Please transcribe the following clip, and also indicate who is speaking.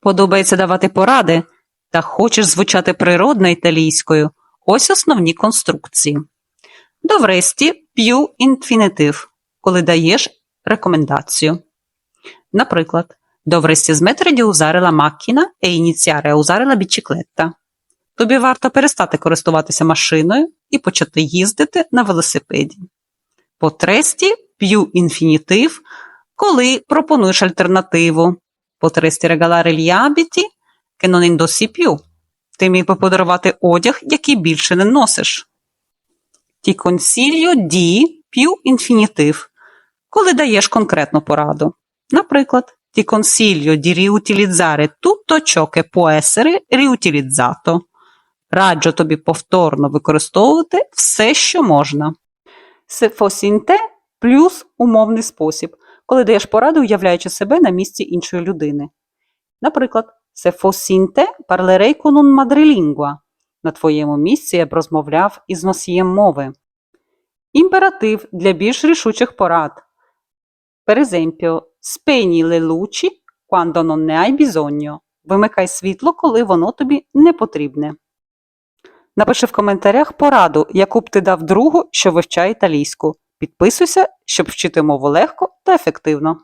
Speaker 1: Подобається давати поради та хочеш звучати природно італійською. Ось основні конструкції. Довресті п'ю інфінітив, коли даєш рекомендацію. Наприклад, smettere di usare la macchina e iniziare a usare la. Тобі варто перестати користуватися машиною і почати їздити на велосипеді. Потресті п'ю інфінітив, коли пропонуєш альтернативу. Потресті regalare gli abiti che non indossi più. Ти міг би подарувати одяг, який більше не носиш. Ti consiglio di più інфінітив, коли даєш конкретну пораду. Наприклад, ti consiglio di riutilizzare tutto ciò che può essere. Раджу тобі повторно використовувати все, що можна. Se te плюс умовний спосіб, коли даєш пораду, уявляючи себе на місці іншої людини. Наприклад, se in parlerei con un madrelingua. На твоєму місці я б розмовляв із носієм мови. Імператив для більш рішучих порад. Per esempio, spegni le luci quando non ne hai bisogno. Вимикай світло, коли воно тобі не потрібне. Напиши в коментарях пораду, яку б ти дав другу, що вивчає італійську. Підписуйся, щоб вчити мову легко та ефективно.